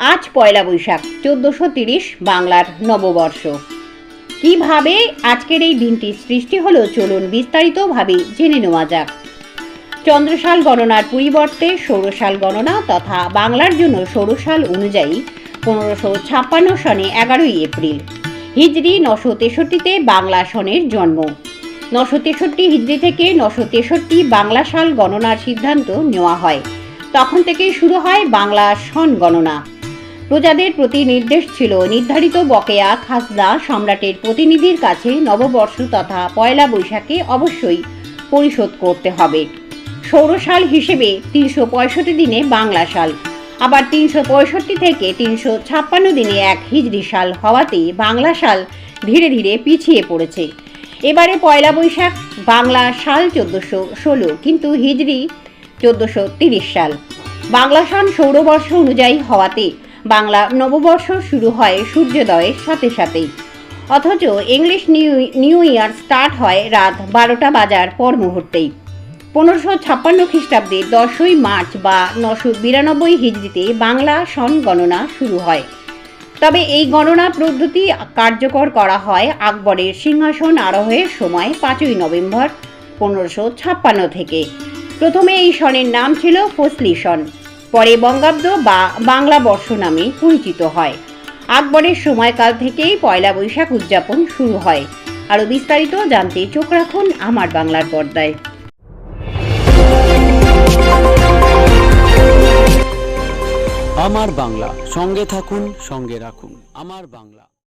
আজ পয়লা বৈশাখ, চোদ্দোশো তিরিশ বাংলার নববর্ষ। কীভাবে আজকের এই দিনটি সৃষ্টি হলো চলুন বিস্তারিতভাবে জেনে নেওয়া যাক। চন্দ্রসাল গণনার পরিবর্তে সৌরসাল গণনা তথা বাংলার জন্য সৌরসাল অনুযায়ী পনেরোশো ছাপ্পান্ন সনে এগারোই এপ্রিল, হিজড়ি নশো তেষট্টিতে বাংলা সনের জন্ম। নশো তেষট্টি হিজড়ি থেকে নশো তেষট্টি বাংলা সাল গণনার সিদ্ধান্ত নেওয়া হয়। তখন থেকে শুরু হয় বাংলা সন গণনা। প্রজাদের প্রতি নির্দেশ ছিল নির্ধারিত বকেয়া খাজনা সম্রাটের প্রতিনিধির কাছে নববর্ষ তথা পয়লা বৈশাখে অবশ্যই পরিশোধ করতে হবে। সৌরসাল হিসেবে তিনশো পঁয়ষট্টি দিনে বাংলা সাল। আবার তিনশো পঁয়ষট্টি থেকে তিনশো ছাপ্পান্ন দিনে এক হিজড়ি সাল হওয়াতে বাংলা সাল ধীরে ধীরে পিছিয়ে পড়েছে। এবারে পয়লা বৈশাখ, বাংলা সাল চোদ্দোশো ষোলো, কিন্তু হিজড়ি চোদ্দোশো তিরিশ সাল। বাংলা সাল সৌরবর্ষ অনুযায়ী হওয়াতে বাংলা নববর্ষ শুরু হয় সূর্যোদয়ের সাথে সাথেই। অথচ English new new year start হয় রাত বারোটা বাজার পর মুহূর্তেই। পনেরোশো ছাপ্পান্ন খ্রিস্টাব্দে দশই মার্চ বা নশো বিরানব্বই হিজড়িতে বাংলা সন গণনা শুরু হয়। তবে এই গণনা পদ্ধতি কার্যকর করা হয় আকবরের সিংহাসন আরোহের সময় পাঁচই নভেম্বর পনেরোশো ছাপ্পান্ন থেকে। প্রথমে এই সনের নাম ছিল ফসলি সন। পরে বঙ্গাব্দ বা বাংলা বর্ষ নামে পরিচিত হয়। আকবরের সময়কাল থেকেই পয়লা বৈশাখ উদযাপন শুরু হয়। আরও বিস্তারিত জানতে চোখ রাখুন আমার বাংলার পর্দায়। আমার বাংলা, সঙ্গে থাকুন, সঙ্গে রাখুন। আমার বাংলা।